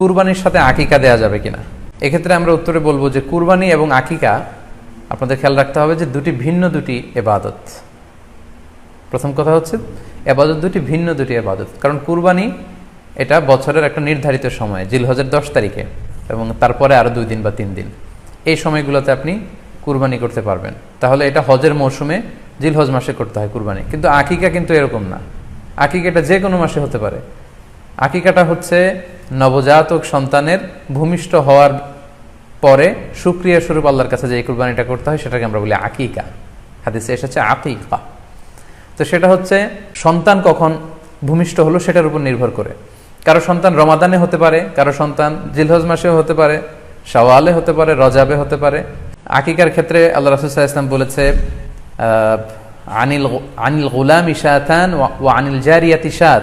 কুরবানির সাথে আকিকা দেয়া যাবে কিনা? এক্ষেত্রে আমরা উত্তরে বলব যে কুরবানি এবং আকিকা আপনাদের খেয়াল রাখতে হবে যে দুটি ভিন্ন দুটি এবাদত। প্রথম কথা হচ্ছে, এবাদত দুটি ভিন্ন দুটি এবাদত। কারণ কুরবানি এটা বছরের একটা নির্ধারিত সময় জিলহজের দশ তারিখে এবং তারপরে আরও দুই দিন বা তিন দিন। এই সময়গুলোতে আপনি কুরবানি করতে পারবেন। তাহলে এটা হজের মৌসুমে জিলহজ মাসে করতে হয় কুরবানি। কিন্তু আকিকা কিন্তু এরকম না। আকিকাটা যে কোনো মাসে হতে পারে। আকিকাটা হচ্ছে নবজাতক সন্তানের ভূমিষ্ঠ হওয়ার পরে সুক্রিয়া স্বরূপ আল্লাহর কাছে যে কুরবানিটা করতে হয়, সেটাকে আমরা বলি আকিকা। হাদিসে এসেছে আকিকা। তো সেটা হচ্ছে, সন্তান কখন ভূমিষ্ঠ হলো সেটার উপর নির্ভর করে। কারও সন্তান রমাদানে হতে পারে, কারও সন্তান জিলহজ মাসেও হতে পারে, শাওয়ালে হতে পারে, রজাবে হতে পারে। আকিকার ক্ষেত্রে আল্লাহ রাসুল্লাহ ইসলাম বলেছে আনিল আনিল গুলাম ইশাতান ও আনিল জারিয়াত ইশাত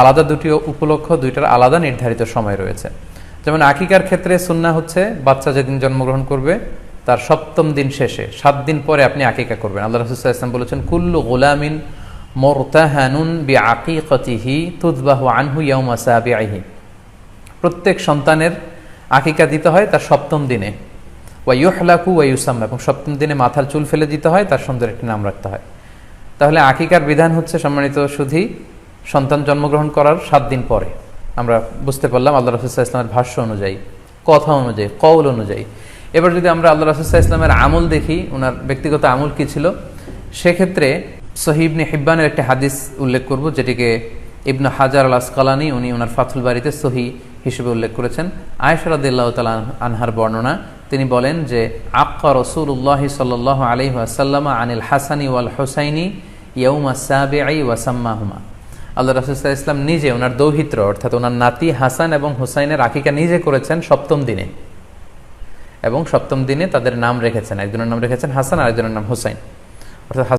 আলাদা দুটি উপলক্ষ, দুইটার আলাদা নির্ধারিত সময় রয়েছে। যেমন আকিকার ক্ষেত্রে সুন্না হচ্ছে, বাচ্চা যেদিন জন্মগ্রহণ করবে, তার সপ্তম দিন শেষে, সাত দিন পরে আপনি আকিকা করবেন। আল্লাহ রসুল্লাহ ইসলাম বলেছেন, কুল্লু গোলামিন মোরতাহানুন বি আকিকতিহি তুদবাহু আনহু ইয়াউমা সাবিআহি প্রত্যেক সন্তানের আকিকা দিতে হয় তার সপ্তম দিনে। ওয়াইহলাকু ওয়াইউসাম এবং সপ্তম দিনে মাথার চুল ফেলে দিতে হয়, তার সুন্দর একটি নাম রাখতে হয়। তাহলে আকিকার বিধান হচ্ছে সম্মানিত সুধী সন্তান জন্মগ্রহণ করার সাত দিন পরে। আমরা বুঝতে পারলাম আল্লাহ রসুল্লাহ ইসলামের ভাষ্য অনুযায়ী, কথা অনুযায়ী, কৌল অনুযায়ী। এবার যদি আমরা আল্লাহ রসুল্লাহ ইসলামের আমল দেখি ওনার ব্যক্তিগত আমল কি ছিল, সেক্ষেত্রে সহিবনে হিব্বানের একটি হাদিস উল্লেখ করব, যেটিকে ইবনু হাজার আল আসকালানি উনি ওনার ফাথুল বাড়িতে সহি হিসেবে উল্লেখ করেছেন। আয়সরাদিল্লাহ তালা আনহার বর্ণনা, তিনি বলেন যে, আক্কা রসুল্লাহ সাল আলি আসাল্লামা আনিল হাসানি ওয়াল হোসাইনি ইয়ৌমা সাবে আই ওয়াসাম্মাহুমা। আল্লাহ রাসুল্লাহ ইসলাম নিজে ওনার দৌহিত্র, অর্থাৎ ওনার নাতি হাসান এবং হুসাইনের আকিকা নিজে করেছেন সপ্তম দিনে। এবং সপ্তম দিনে তাদের নাম রেখেছেন। একজনের নাম রেখেছেন হাসান আর একজনের নাম হুসাইন। অর্থাৎ